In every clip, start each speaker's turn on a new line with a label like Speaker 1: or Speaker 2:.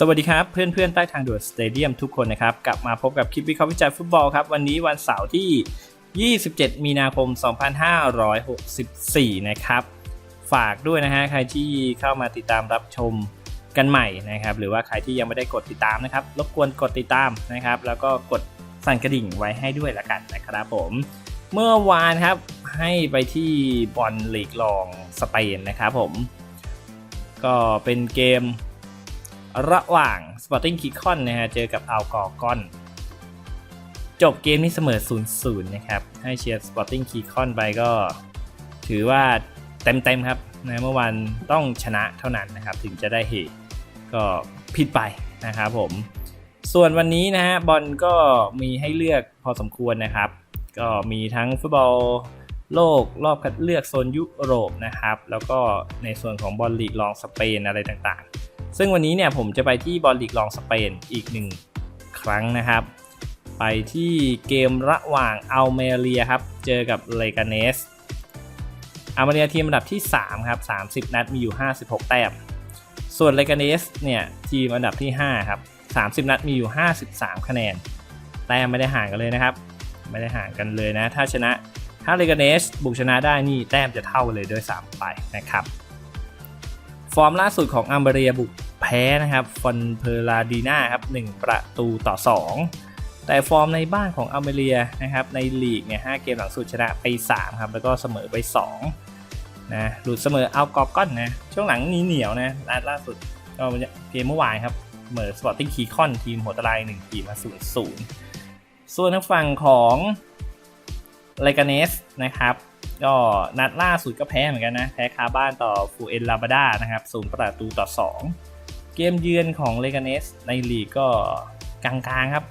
Speaker 1: สวัสดีครับ เพื่อนๆ ใต้ทางด่วนสเตเดียมทุกคนนะครับ กลับมาพบกับคลิปวิเคราะห์วิจัยฟุตบอลครับ วันนี้วันเสาร์ที่ 27 มีนาคม 2564 นะครับ ฝากด้วยนะฮะใครที่เข้ามาติดตามรับชมกันใหม่นะครับ หรือว่าใครที่ยังไม่ได้กดติดตามนะครับ รบกวนกดติดตามนะครับ แล้วก็กดสั่นกระดิ่งไว้ให้ด้วยละกันนะครับผม เมื่อวานครับให้ไปที่บอลลีกรองสเปนนะครับผม ก็เป็นเกม ระหว่าง Sporting k i c o n นะฮะเจอกับอัลกอร์กอน จบเกมนี้เสมอ 0-0 นะครับ ให้เชียร์ Sporting k i c o n ไปก็ถือว่าเต็มๆครับนะเมื่อวานต้องชนะเท่านั้นนะครับ ถึงจะได้เฮก็ผิดไปนะครับผม ส่วนวันนี้นะฮะบอลก็มีให้เลือกพอสมควรนะครับ ก็มีทั้งฟุตบอลโลกรอบคัดเลือกโซนยุโรปนะครับ แล้วก็ในส่วนของบอลลีกรองสเปนอะไรต่างๆ ซึ่งวันนี้เนี่ยผมจะไปที่บอลลีกรองสเปนอีกหนึ่งครั้งนะครับ ไปที่เกมระหว่างอัลเมเรียครับ เจอกับเลกาเนสอัลเมเรียทีมอันดับที่ 3 ครับ 30 นัดมีอยู่ 56 แต้ม ส่วนเลกาเนสเนี่ยทีมอันดับที่ 5 ครับ 30 นัดมีอยู่ 53 คะแนน แต้มไม่ได้ห่างกันเลยนะครับ ไม่ได้ห่างกันเลยนะ ถ้าชนะถ้าเลกาเนสบุกชนะได้นี่แต้มจะเท่าเลยด้วยซ้ำไปนะครับ ฟอร์มล่าสุดของอัมเบเรียบุก แพ้นะครับฟอนเพลาดีนาครับ1ประตูต่อ 2 แต่ฟอร์มในบ้านของอัมเบเรียนะครับในลีกเนี่ย5เกมหลังสุดชนะไป3ครับแล้วก็เสมอไป2นะหลุดเสมอเอากอร์กอนนะช่วงหลังนี้เหนียวนะล่าล่าสุดก็เกมเมื่อวานครับเสมอสปอร์ติ้งคีคอนทีมหัวตารางหนึ่งทีมมา0 0ส่วนทางฝั่งของเลกาเนสนะครับก็นัดล่าสุดก็แพ้เหมือนกันนะ แพ้คาบ้านต่อฟูเอ็นลาบาดานะครับศูนย์ประตูต่อ 2 เกมเยือนของเลกาเนสในลีกก็กลางๆครับ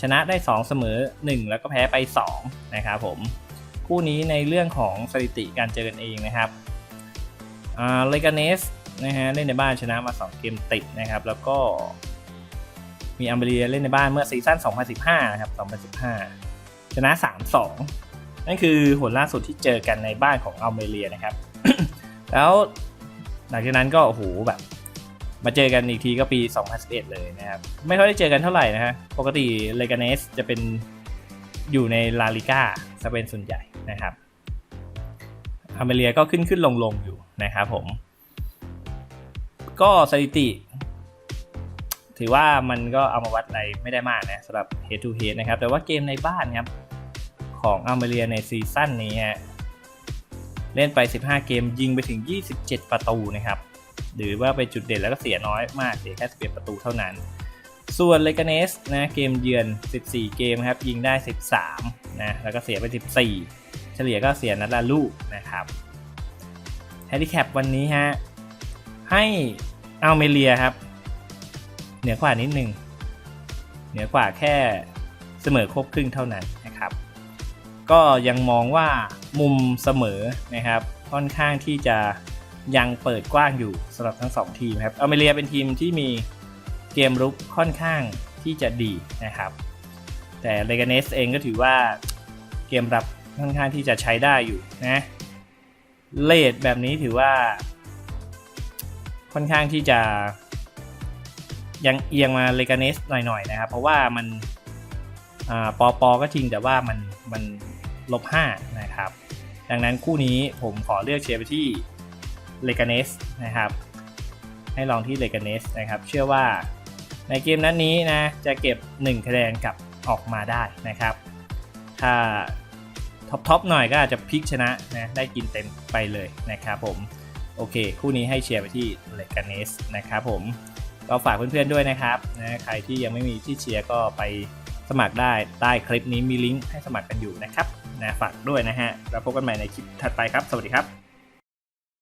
Speaker 1: ชนะได้ 2 เสมอ 1 แล้วก็แพ้ไป 2 นะครับผม คู่นี้ในเรื่องของสถิติการเจอกันเองนะครับเลกาเนสนะฮะเล่นในบ้านชนะมา 2 เกมติดนะครับ แล้วก็มีอัมเบรียเล่นในบ้านเมื่อซีซั่น 2015 นะครับ 2015 ชนะ 3-2 นั่นคือผลล่าสุดที่เจอกันในบ้านของอัลเมเรียนะครับ แล้วหลังจากนั้นก็โอ้โหแบบ มาเจอกันอีกทีก็ปี 2011 เลยนะครับ ไม่ค่อยได้เจอกันเท่าไหร่นะฮะ ปกติเลกาเนสจะเป็นอยู่ในลาลิก้าจะเป็นส่วนใหญ่นะครับอัลเมเรียก็ขึ้นขึ้นลงลงอยู่นะครับผม ก็สถิติ ถือว่ามันก็เอามาวัดอะไรไม่ได้มากนะสำหรับ head to head นะครับ แต่ว่าเกมในบ้านครับ ของอัลเมเรียในซีซั่นนี้ฮะเล่นไป 15 เกมยิงไปถึง 27 ประตูนะครับ หรือว่าเป็นจุดเด่นแล้วก็เสียน้อยมากเสียแค่11ประตูเท่านั้น ส่วนเลกาเนสนะเกมเยือน 14 เกมครับยิงได้ 13นะแล้วก็เสียไป 14 เฉลี่ยก็เสียนัดละลูกนะครับแฮนดิแคปวันนี้ฮะให้อัลเมเรียครับเหนือกว่านิดนึงเหนือกว่าแค่เสมอครบครึ่งเท่านั้นนะครับ ก็ยังมองว่ามุมเสมอนะครับค่อนข้างที่จะ ยังเปิดกว้างอยู่สำหรับทั้ง 2 ทีมครับอเมเรียเป็นทีมที่มีเกมรุกค่อนข้างที่จะดีนะครับ แต่เลกาเนสเองก็ถือว่าเกมรับค่อนข้างที่จะใช้ได้อยู่นะเลดแบบนี้ถือว่า ค่อนข้างที่จะยังเอียงมาเลกาเนสหน่อยๆนะครับ เพราะว่ามันปอปอก็จริงแต่ว่ามันมันลบ5นะครับ ดังนั้นคู่นี้ผมขอเลือกเชียร์ไปที่ เลกาเนสนะครับ ให้ลองที่เลกาเนสนะครับ เชื่อว่าในเกมนั้นนี้นะ จะเก็บ 1 คะแนนกลับออกมาได้นะครับ ถ้าท็อปทอปหน่อยก็อาจจะพลิกชนะนะได้กินเต็มไปเลยนะครับผม โอเค คู่นี้ให้เชียร์ไปที่เลกาเนสนะครับผมก็ฝากเพื่อนๆด้วยนะครับนะใครที่ยังไม่มีที่เชียร์ก็ไปสมัครได้ใต้คลิปนี้มีลิงก์ให้สมัครกันอยู่นะครับนะฝากด้วยนะฮะ แล้วพบกันใหม่ในคลิปถัดไปครับ สวัสดีครับ